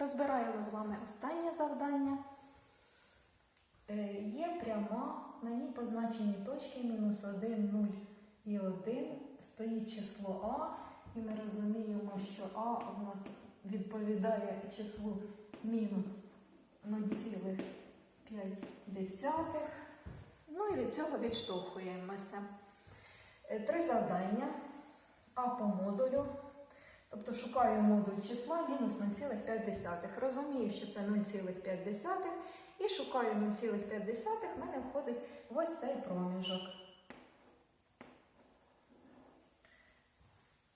Розбираємо з вами останнє завдання. Е, Є пряма, на ній позначені точки мінус 1, 0 і 1. Стоїть число А, і ми розуміємо, що А у нас відповідає числу мінус 0,5. Ну і від цього відштовхуємося. Е, Три завдання. А по модулю. Тобто шукаю модуль числа мінус 0,5. Розумію, що це 0,5 і шукаю 0,5, в мене входить ось цей проміжок.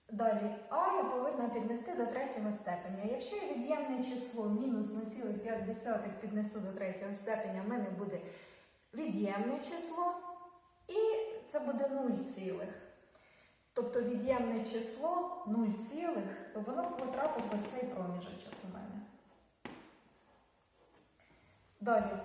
Далі А я повинна піднести до третього степеня. Якщо я від'ємне число мінус 0,5 піднесу до третього степеня, в мене буде від'ємне число, і це буде 0 цілих. Тобто від'ємне число 0 цілих, воно потрапить ось цей проміжочок у мене. Далі.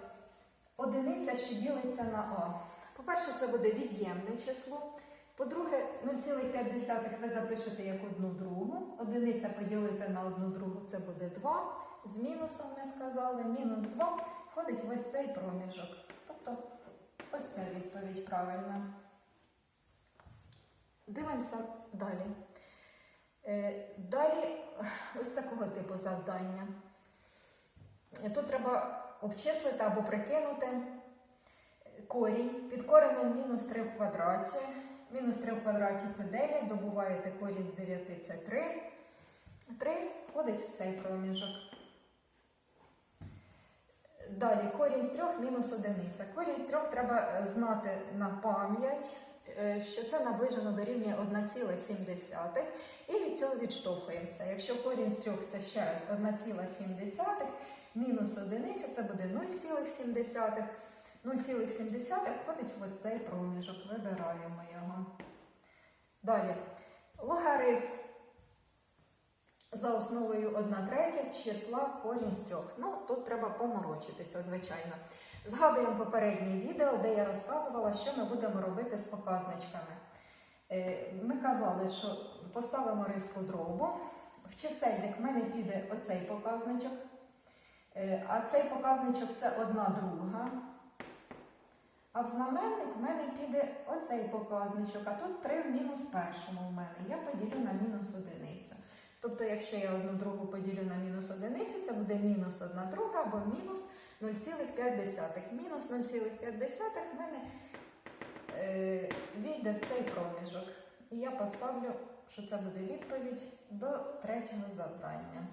Одиниця, що ділиться на А. По-перше, це буде від'ємне число. По-друге, 0,5 ви запишете як одну другу. Одиниця поділити на одну другу це буде 2. З мінусом ми сказали, мінус 2 входить в ось цей проміжок. Тобто ось ця відповідь правильна. Дивимося далі. Е, Далі ось такого типу завдання. Тут треба обчислити або прикинути корінь під коренем мінус 3 в квадраті. Мінус 3 в квадраті це 9, добуваєте корінь з 9 це 3. 3 входить в цей проміжок. Далі корінь з 3 мінус 1. Корінь з 3 треба е, знати на пам'ять, що це наближено до рівня 1,7. І від цього відштовхуємося. Якщо корінь з 3 це ще раз 1,7, мінус 1 це буде 0,7. 0,7 входить в ось цей проміжок. Вибираємо його. Далі. Логарифм за основою 1 третя числа корінь з 3. Ну, тут треба поморочитися, звичайно. Згадуємо попереднє відео, де я розказувала, що ми будемо робити з показничками. Е, Ми казали, що поставимо риску дробу. В чисельник в мене піде оцей показничок. Е, А цей показничок це одна друга. А в знаменник в мене піде оцей показничок, а тут 3 в мінус першому в мене. Я поділю на мінус одиницю. Тобто, якщо я одну другу поділю на мінус одиницю, це буде мінус 1 друга або мінус 0,5. Мінус 0,5 в мене е, війде в цей проміжок. І я поставлю, що це буде відповідь до третього завдання.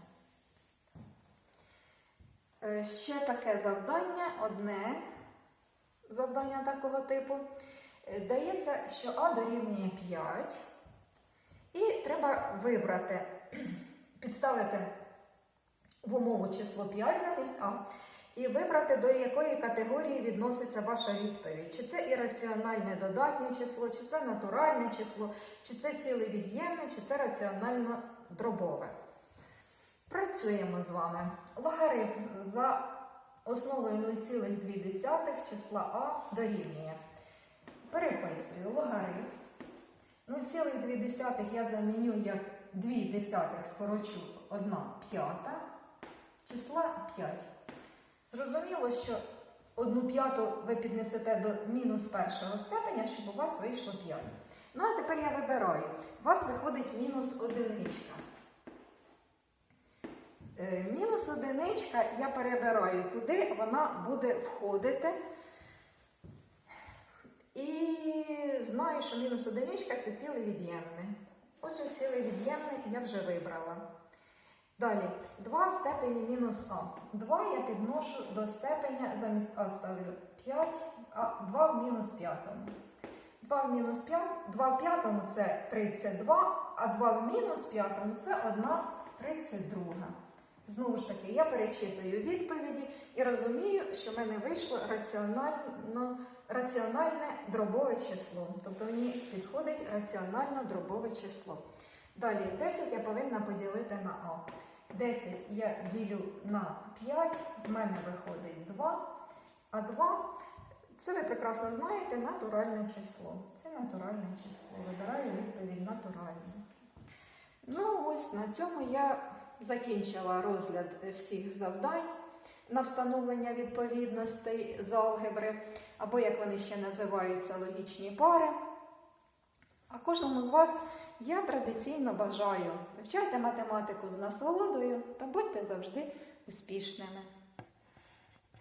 Е, Ще таке завдання, одне завдання такого типу. Е, Дається, що А дорівнює 5. І треба вибрати, підставити в умову число 5 замість А. І вибрати, до якої категорії відноситься ваша відповідь. Чи це ірраціональне додатнє число, чи це натуральне число, чи це ціле від'ємне, чи це раціонально дробове. Працюємо з вами. Логарифм за основою 0,2 числа А дорівнює. Переписую логарифм. 0,2 я заміню як 2 десятих скорочу 1 п'ята числа 5. Зрозуміло, що 1 п'яту ви піднесете до мінус першого степеня, щоб у вас вийшло 5. Ну, а тепер я вибираю. У вас виходить мінус одиничка. Е, Мінус одиничка я перебираю, куди вона буде входити. І знаю, що мінус одиничка це ціле від'ємне. Отже, ціле від'ємне я вже вибрала. Далі, 2 в степені мінус А. 2 я підношу до степеня, замість А ставлю 5, а 2 в мінус п'ятому. 2 в мінус 5, 2 в п'ятому це 32, а 2 в мінус п'ятому це 1 32. Знову ж таки, я перечитую відповіді і розумію, що в мене вийшло раціонально, раціональне дробове число. Тобто мені підходить раціонально дробове число. Далі 10 я повинна поділити на А. 10 я ділю на 5, в мене виходить 2, а 2 це ви прекрасно знаєте натуральне число. Це натуральне число. Вибираю відповідь натуральне. Ну, ось на цьому я закінчила розгляд всіх завдань на встановлення відповідностей з алгебри, або як вони ще називаються, логічні пари. А кожному з вас я традиційно бажаю вивчайте математику з насолодою та будьте завжди успішними.